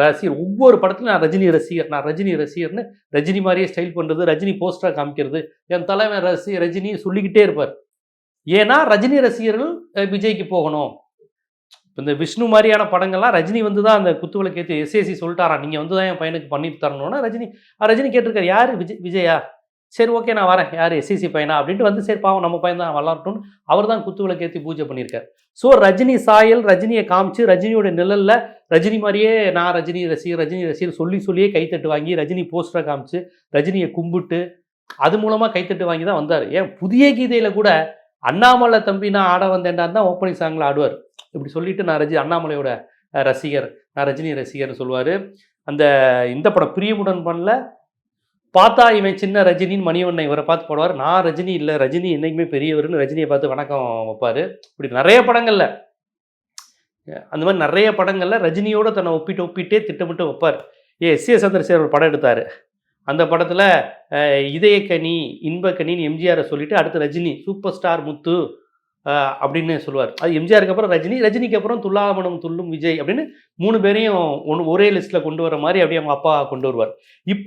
ரசிகர் ஒவ்வொரு படத்துலையும் நான் ரஜினி ரசிகர் நான் ரஜினி ரசிகர்னு ரஜினி மாதிரியே ஸ்டைல் பண்ணுறது ரஜினி போஸ்டராக காமிக்கிறது. என் தலைவன் ரசி ரஜினி சொல்லிக்கிட்டே இருப்பார். ஏன்னா ரஜினி ரசிகர்கள் விஜய்க்கு போகணும். இப்போ இந்த விஷ்ணு மாதிரியான படங்கள்லாம் ரஜினி வந்து தான் அந்த குத்துவிளக்கு ஏற்றி எஸ்ஏசி சொல்லிட்டாரான் நீங்கள் வந்து தான் என் பையனுக்கு பண்ணி தரணும்னா ரஜினி ரஜினி கேட்டிருக்காரு யார்? விஜய் விஜயா? சரி ஓகே நான் வரேன். யார்? எஸ்சிசி பையனா? அப்படின்ட்டு வந்து சரி பாவம் நம்ம பையன் தான் வளரட்டும் அவர் தான் குத்து விளக்கேற்றி பூஜை பண்ணியிருக்கார். ஸோ ரஜினி சாயல் ரஜினியை காமிச்சு ரஜினியோட நிழலில் ரஜினி மாதிரியே நான் ரஜினி ரசிகர் ரஜினி ரசிகர் சொல்லி சொல்லியே கைத்தட்டு வாங்கி ரஜினி போஸ்டரை காமிச்சு ரஜினியை கும்பிட்டு அது மூலமாக கைத்தட்டு வாங்கி தான் வந்தார். ஏன்? புதிய கீதையில் கூட அண்ணாமலை தம்பி நான் ஆட வந்தேன்டான் தான் ஓப்பனிங் சாங்கில் ஆடுவார். இப்படி சொல்லிட்டு நான் ரஜி அண்ணாமலையோட ரசிகர் நான் ரஜினி ரசிகர்னு சொல்லுவார். அந்த இந்த படம் பிரியமுடன் பண்ணல பார்த்தா இவன் சின்ன ரஜினின்னு மணிவண்ணன் இவரை பார்த்து போடுவார். நான் ரஜினி இல்லை. ரஜினி என்னைக்குமே பெரியவர்னு ரஜினியை பார்த்து வணக்கம் வைப்பார். இப்படி நிறைய படங்களில். அந்த மாதிரி நிறைய படங்களில் ரஜினியோட தன்னை ஒப்பிட்டு ஒப்பிட்டே திட்டமிட்டு வைப்பார். A S. ஏ. சந்திரசேகர் ஒரு படம் எடுத்தார். அந்த படத்தில் இதயக்கனி இன்பக்கனின்னு எம்ஜிஆரை சொல்லிவிட்டு அடுத்து ரஜினி சூப்பர் ஸ்டார் முத்து அப்படின்னு சொல்லுவார். அது எம்ஜிஆருக்கு அப்புறம் ரஜினி ரஜினிக்கு அப்புறம் துல்லாமணம் துள்ளும் விஜய் அப்படின்னு மூணு பேரையும் ஒன்று ஒரே லிஸ்ட்டில் கொண்டு வர மாதிரி அப்படியே அவங்க அப்பா கொண்டு வருவார். இப்போ